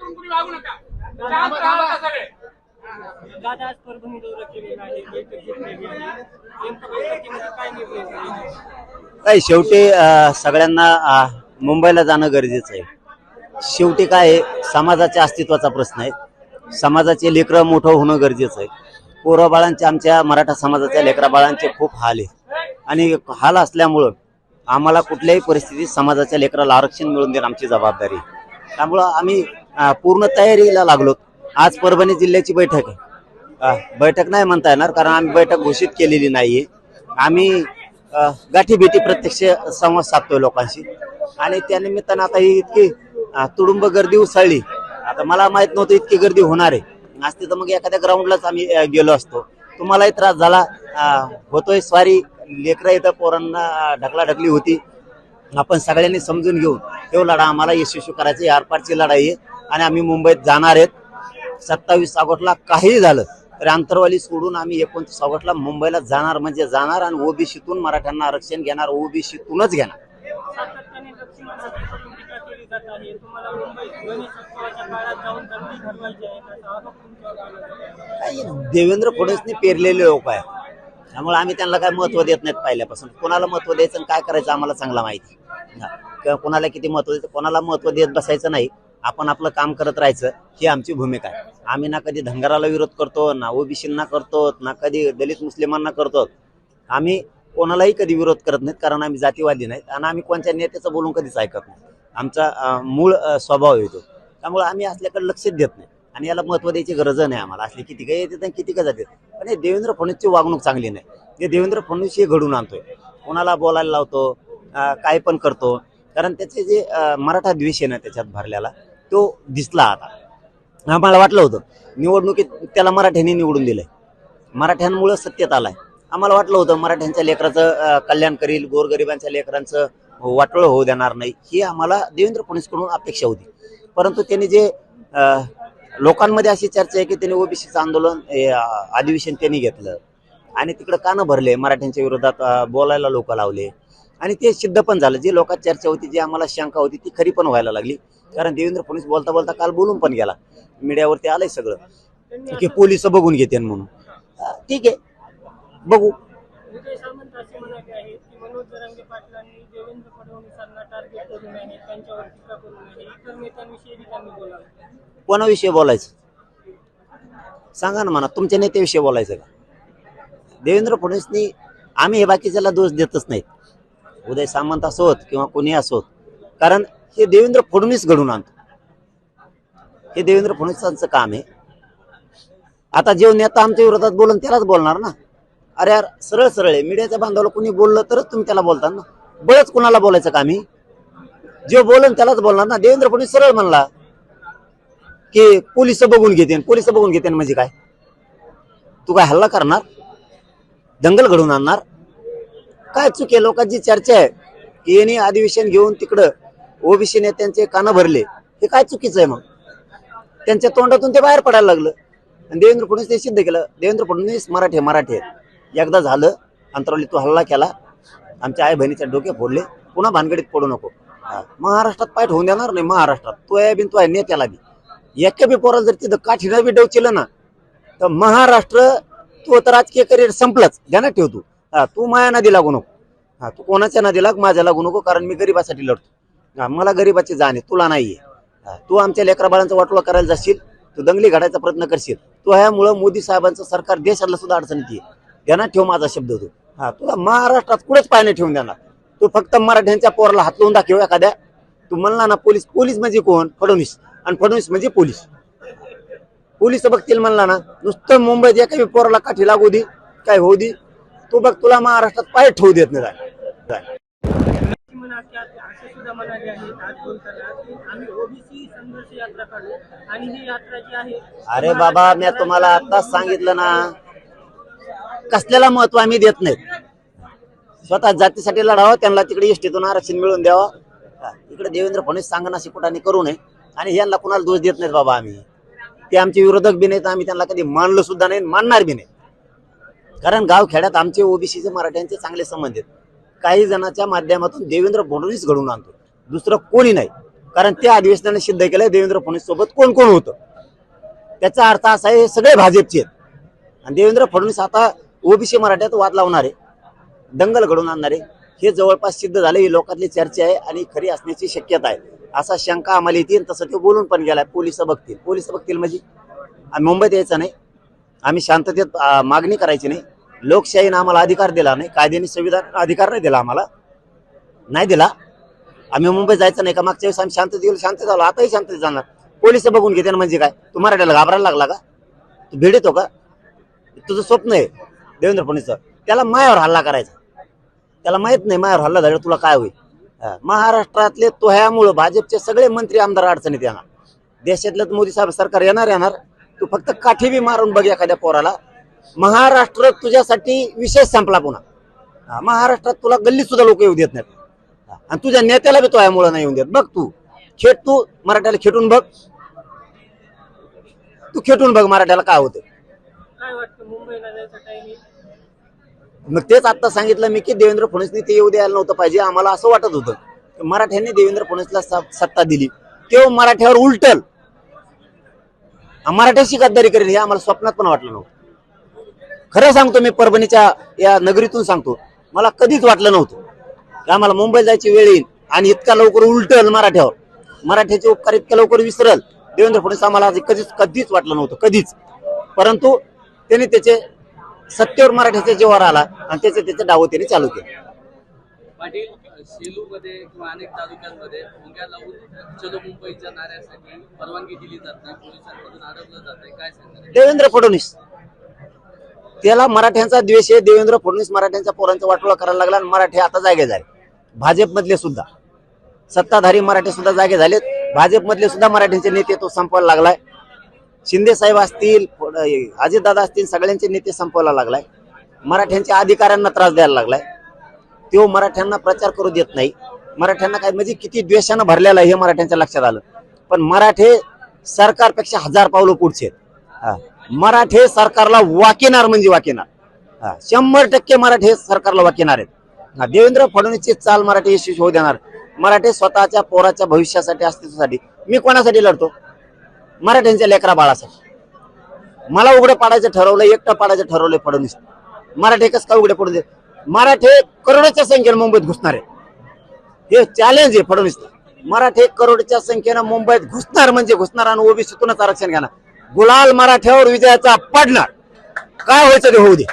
करून कुणी वागू नका. शांत राहा आता सगळे. दादा आज परभणी दौरा केलेला आहे बैठक घेतलेली आहे नेमकं बैठकीमध्ये काय निर्णय झाले? काय शेवटी अ, सगळ्यांना अ, मुंबईला जाणं गरजेचं आहे. शेवटी काय आहे, समाजाच्या अस्तित्वाचा प्रश्न आहे. समाजाचे लेकरं मोठं होणं गरजेचं आहे. पोरं बाळांचे आमच्या मराठा समाजाच्या लेकरा बाळांचे खूप हाल आहे. आणि हाल असल्यामुळं आम्हाला कुठल्याही परिस्थितीत समाजाच्या लेकराला आरक्षण मिळवून देणं आमची जबाबदारी आहे. त्यामुळं आम्ही पूर्ण तयारीला लागलो. आज परभणी जिल्ह्याची बैठक आहे. बैठक नाही म्हणता येणार कारण आम्ही बैठक घोषित केलेली नाहीये. आम्ही गाठीभेटी प्रत्यक्ष संवाद साधतोय लोकांशी. आणि त्यानिमित्तानं आता ही इतकी तुडुंब गर्दी उसळली. आता मला माहीत नव्हतं इतकी गर्दी होणार आहे. असते तर मग एखाद्या ग्राउंडलाच आम्ही गेलो असतो. तुम्हालाही त्रास झाला. होतोय स्वारी. लेकरं इथं पोरांना ढकलाढकली होती. आपण सगळ्यांनी समजून घेऊन तो लढा आम्हाला यशस्वी करायची आरपारची लढाई आहे. आणि आम्ही मुंबईत जाणार आहेत. सत्तावीस ऑगस्टला काहीही झालं तरी आंतरवाली सोडून आम्ही एकोणतीस ऑगस्टला मुंबईला जाणार म्हणजे जाणार आणि ओबीसीतून मराठ्यांना आरक्षण घेणार ओबीसीतूनच घेणार. देवेंद्र फडणवीसने पेरलेले लोक आहे त्यामुळे आम्ही त्यांना काय महत्त्व देत नाहीत पहिल्यापासून. कोणाला महत्त्व द्यायचं आणि काय करायचं आम्हाला चांगला माहिती. किंवा कोणाला किती महत्त्व द्यायचं कोणाला महत्त्व देत बसायचं नाही. आपण आपलं काम करत राहायचं ही आमची भूमिका आहे. आम्ही ना कधी धंगराला विरोध करतो ना ओबीसींना करतो ना कधी दलित मुस्लिमांना करतो. आम्ही कोणालाही कधी विरोध करत नाहीत कारण आम्ही जातीवादी नाहीत आणि आम्ही कोणत्या नेत्याचं बोलून कधीच ऐकत नाही. आमचा मूळ स्वभाव येतो त्यामुळे आम्ही असल्याकडे लक्षच देत नाही. आणि याला महत्त्व द्यायची गरज नाही आम्हाला. असले किती काही येतात आणि किती काय जातात पण हे देवेंद्र फडणवीसची वागणूक चांगली नाही. हे देवेंद्र फडणवीस हे घडून आणतोय. कोणाला बोलायला लावतो काय पण करतो. कारण त्याचे जे मराठा द्वेष आहे ना त्याच्यात भरलेला तो दिसला आता. आम्हाला वाटलं होतं निवडणुकीत त्याला मराठ्यांनी निवडून दिलंय. मराठ्यांमुळे सत्तेत आलाय. आम्हाला वाटलं होतं मराठ्यांच्या लेकराचं कल्याण करील गोरगरिबांच्या लेकरांचं हो, वाटोळं होऊ देणार नाही. ही आम्हाला देवेंद्र फडणवीसकडून अपेक्षा होती. परंतु त्यांनी जे लोकांमध्ये अशी चर्चा आहे की त्यांनी ओबीसीचं आंदोलन अधिवेशन त्यांनी घेतलं. आणि तिकडं कानं भरले मराठ्यांच्या विरोधात बोलायला लोक लावले. आणि ते सिद्ध पण झालं. जी लोकात चर्चा होती जी आम्हाला शंका होती ती खरी पण व्हायला लागली. कारण देवेंद्र फडणवीस बोलता बोलता काल बोलून पण गेला. मीडियावरती आलंय सगळं. की पोलीस बघून घेते म्हणून. ठीक आहे. बघू. कोणाविषयी बोलायचं? सांगा ना म्हणा तुमच्या नेत्याविषयी बोलायचं का? देवेंद्र फडणवीसनी आम्ही हे बाकीच्याला दोष देतच नाहीत. उदय सामंत असोत किंवा कोणी असोत कारण हे देवेंद्र फडणवीस घडून आणतो. हे देवेंद्र फडणवीसांचं काम आहे. आता जो नेता आमच्या विरोधात बोलून त्यालाच बोलणार ना. अरे यार सरळ सरळ आहे. मीडियाच्या बांधवाला कोणी बोललं तरच तुम्ही त्याला बोलता ना. बळच कुणाला बोलायचं का आम्ही जे बोलन त्यालाच बोलणार ना. देवेंद्र फडणवीस सरळ म्हणला की पोलीस बघून घेते पोलीस बघून घेते म्हणजे काय? तू काय हल्ला करणार? दंगल घडवून आणणार? काय चुके लोकांची चर्चा आहे. की यांनी अधिवेशन घेऊन तिकडं ओबीसी नेत्यांचे कानं भरले. हे काय चुकीचं आहे मग? त्यांच्या तोंडातून ते बाहेर पडायला लागलं. आणि देवेंद्र फडणवीस ते सिद्ध केलं. देवेंद्र फडणवीस मराठी आहे, मराठी एकदा झालं अंतरावली तू हल्ला केला. आमच्या आई बहिणीच्या डोके फोडले. पुन्हा भानगडीत पडू नको. महाराष्ट्रात पाठ होऊन देणार नाही महाराष्ट्रात. तो आहे बिन तो आहे नेत्याला बी. एका बी पोराला जर तिथं काठीनं बी डवचिलं ना तर महाराष्ट्र तू तर राजकीय करिअर संपलाच. ध्यानात ठेव तू. हा, तू माया नदी लागू नको. हा तू कोणाच्या नदी लाग माझ्या लागू नको कारण मी गरीबासाठी लढतो. हा, मला गरीबाची जाण आहे तुला नाहीये. हा, तू आमच्या लेकरा बाळांचा वाटोळा करायला जाशील तू दंगली घडायचा प्रयत्न करशील. तू ह्यामुळं मोदी साहेबांचं सरकार देशाला सुद्धा अडचणीत आहे त्यांना ठेव माझा शब्द तू. हा तुला महाराष्ट्रात कुठेच पाय ठेवून देणार. तू फक्त मराठ्यांच्या पोराला हात लावून दाखव एखाद्या. तू म्हणला ना पोलीस पोलीस म्हणजे कोण? फडणवीस. आणि फडणवीस म्हणजे पोलीस. पोलीस बघतील म्हणला ना नुसतं मुंबईत एका पोराला काठी लागू दे काय होऊ दे. तू बघ तुला महाराष्ट्रात पाय ठेवू देत नाही जाय. असे सुद्धा म्हणाले आहेत आज बोलताना की आम्ही ओबीसी संघर्ष यात्रा काढू आणि ही यात्रा जी आहे अरे बाबा मी तुम्हाला आताच सांगितलं ना. कसल्याला महत्त्व आम्ही देत नाहीत. स्वतः जातीसाठी लढावं त्यांना तिकडे इष्टीतून आरक्षण मिळवून द्यावं. इकडे देवेंद्र फडणवीस सांगणं अशी करू नये. आणि यांना कुणाला दोष देत नाहीत बाबा आम्ही. ते आमचे विरोधक बी नाहीत आम्ही त्यांना कधी मानलं सुद्धा नाही मानणार बी नाही. कारण गावखेड्यात आमचे ओबीसीचे मराठ्यांचे चांगले संबंध आहेत. काही जणांच्या माध्यमातून देवेंद्र फडणवीस घडून आणतो. दुसरं कोणी नाही. कारण त्या अधिवेशनाने सिद्ध केलं देवेंद्र फडणवीस सोबत कोण कोण होतं. त्याचा अर्थ असा आहे हे सगळे भाजपचे आहेत. आणि देवेंद्र फडणवीस आता ओबीसी मराठ्यात वाद लावणारे दंगल घडवून आणणारे हे जवळपास सिद्ध झाले ही लोकातली चर्चा आहे आणि खरी असण्याची शक्यता आहे. असा शंका आम्हाला येतील तसं ते बोलून पण गेलाय पोलीस बघतील. पोलीस बघतील म्हणजे? मुंबईत यायचं नाही. आम्ही शांततेत मागणी करायची नाही. लोकशाहीनं आम्हाला अधिकार दिला नाही. कायद्याने संविधान अधिकार नाही दिला आम्हाला. नाही दिला. आम्ही मुंबईत जायचं नाही का? मागच्या वेळेस आम्ही शांततेत गेलो शांत झालो आताही शांततेत जाणार. पोलीस बघून घेते ना म्हणजे काय? तू मराठ्याला घाबरायला लागला का? तू भेट येतो का? तुझं स्वप्न आहे देवेंद्र फडणवीसचं. त्याला मायावर हल्ला करायचा. त्याला माहीत नाही मायावर हल्ला झाला तुला काय होईल. महाराष्ट्रातले महाराष्ट्रातले तोह्यामुळं भाजपचे सगळे मंत्री आमदार अडचणीत येणार. देशातलं मोदी साहेब सरकार येणार येणार. तू फक्त काठी बी मारून बघ एखाद्या पोराला. महाराष्ट्र तुझ्यासाठी विशेष संपला पुन्हा. महाराष्ट्रात तुला गल्लीत सुद्धा लोक येऊ देत नाहीत. आणि तुझ्या नेत्याला बी तोह्यामुळं नाही येऊन देत. बघ तू. खेट तू मराठ्याला खेटून बघ. तू खेटून बघ मराठ्याला काय होतं मग तेच आता सांगितलं मी की देवेंद्र फडणवीसनी ते येऊ द्यायला नव्हतं पाहिजे. आम्हाला असं वाटत होतं. मराठ्यांनी देवेंद्र फडणवीसला सत्ता दिली. तेव्हा मराठ्यावर उलटल. मराठ्याशी गद्दारी करेल हे आम्हाला स्वप्नात पण वाटलं नव्हतं. खरं सांगतो मी परभणीच्या या नगरीतून सांगतो मला कधीच वाटलं नव्हतं. की आम्हाला मुंबईला जायची वेळ येईल आणि इतका लवकर उलटल मराठ्यावर. मराठ्याचे उपकार इतक्या लवकर विसरल देवेंद्र फडणवीस आम्हाला कधीच कधीच वाटलं नव्हतं कधीच. परंतु त्यांनी त्याचे सत्तेवर मराठ्याचा जेव्हा आला आणि त्याचे त्याचे डाव त्याने चालू केले. पाटील सेलू मध्ये किंवा अनेक तालुक्यांमध्ये भोंग्या लावून चलो मुंबईच्या नाऱ्यासाठी परवानगी दिली जात नाही पोलिसांकडून अडवलं जात आहे काय सांगणार? देवेंद्र फडणवीस. त्याला मराठ्यांचा द्वेष आहे. देवेंद्र फडणवीस मराठ्यांच्या पोरांचा वाटोळा करायला लागला आणि मराठी आता जागे झाले. भाजपमधले सुद्धा. सत्ताधारी मराठी सुद्धा जागे झालेत. भाजपमधले सुद्धा मराठ्यांचे नेते तो संपवायला लागलाय. शिंदे साहेब असतील अजितदादा असतील सगळ्यांचे नेते संपवायला लागलाय. मराठ्यांच्या अधिकाऱ्यांना त्रास द्यायला लागलाय. तो मराठ्यांना प्रचार करू देत नाही. मराठ्यांना काय म्हणजे किती द्वेषानं भरलेला आहे हे मराठ्यांच्या लक्षात आलं. पण मराठे सरकारपेक्षा हजार पावलं पुढचे आहेत. हा. मराठे सरकारला वाकेनार म्हणजे वाकेनार. हा. शंभर टक्के मराठे सरकारला वाकेनार आहेत. हा. देवेंद्र फडणवीसची चाल मराठी यशस्वी होऊ देणार. मराठे स्वतःच्या पोराच्या भविष्यासाठी अस्तित्वासाठी. मी कोणासाठी लढतो? मराठ्यांच्या लेकरा बाळासाठी. मला उघडं पाडायचं ठरवलं एकटं पाडायचं ठरवलंय फडणवीस. मराठे कसं काय उघडे पडू दे? मराठे करोडच्या संख्येनं मुंबईत घुसणार आहे. हे चॅलेंज आहे फडणवीस. मराठे करोडच्या संख्येनं मुंबईत घुसणार म्हणजे घुसणार आणि ओबीसीतूनच आरक्षण घेणार. गुलाल मराठ्यावर विजयाचा पडणार. काय व्हायचं ते होऊ दे.